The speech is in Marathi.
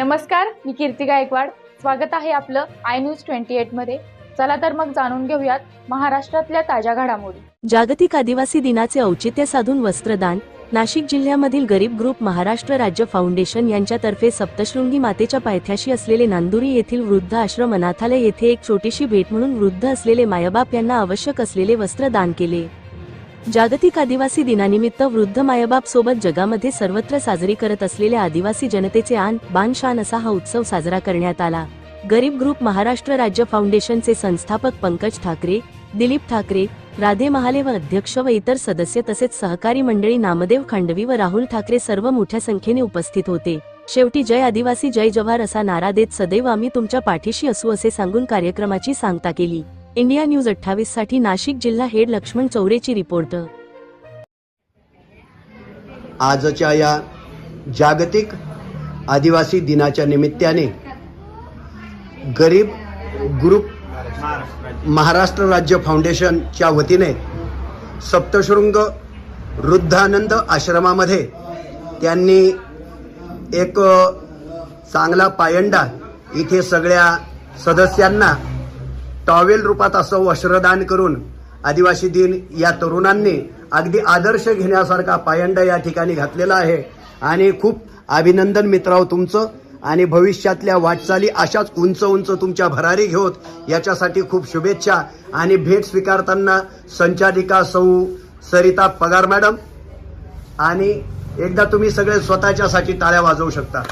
नमस्कार मी कीर्ती गायकवाड. स्वागत आहे आपलं आय न्यूज ट्वेंटी एटमध्ये. चला तर मग जाणून घेऊयात महाराष्ट्रातल्या ताज्या घडामोडी. जागतिक आदिवासी दिनाचे औचित्य साधून वस्त्रदान नाशिक जिल्ह्यामधील गरीब ग्रुप महाराष्ट्र राज्य फाउंडेशन यांच्यातर्फे सप्तशृंगी मातेच्या पायथ्याशी असलेले नांदुरी येथील वृद्ध आश्रम अनाथालय येथे एक छोटीशी भेट म्हणून वृद्ध असलेले मायबाप यांना आवश्यक असलेले वस्त्र दान केले. जागतिक आदिवासी दिनानिमित्त वृद्ध मायबाप सोबत जगामध्ये सर्वत्र साजरी करत असलेल्या आदिवासी जनतेचे आन बान शान असा हा उत्सव साजरा करण्यात आला. गरीब ग्रुप महाराष्ट्र राज्य फाउंडेशनचे संस्थापक पंकज ठाकरे दिलीप ठाकरे राधे महाले व अध्यक्ष व इतर सदस्य तसेच सहकारी मंडळी नामदेव खांडवी व राहुल ठाकरे सर्व मोठ्या संख्येने उपस्थित होते. शेवटी जय आदिवासी जय जवाहर असा नारा देत सदैव आम्ही तुमच्या पाठीशी असू असे सांगून कार्यक्रमाची सांगता केली. इंडिया न्यूज अठ्ठावीससाठी नाशिक जिल्हा हेड लक्ष्मण चौरेची रिपोर्ट. आजच्या या जागतिक आदिवासी दिनाच्या निमित्ताने गरीब ग्रुप महाराष्ट्र राज्य फाउंडेशनच्या वतीने सप्तशृंग वृद्धानंद आश्रमामध्ये त्यांनी एक चांगला पायंडा इथे सगळ्या सदस्यांना टॉवेल रूपात असं वस्त्रदान करून आदिवासी दिन या तरुणांनी अगदी आदर्श घेण्यासारखा पायंडा या ठिकाणी घातलेला आहे. आणि खूप अभिनंदन मित्राव तुमचं. आणि भविष्यातल्या वाटचाली अशाच उंच उंच तुमच्या भरारी घेऊत याच्यासाठी खूप शुभेच्छा. आणि भेट स्वीकारताना संचालिका सौ सरिता पगार मॅडम. आणि एकदा तुम्ही सगळे स्वतःच्यासाठी टाळ्या वाजवू शकता.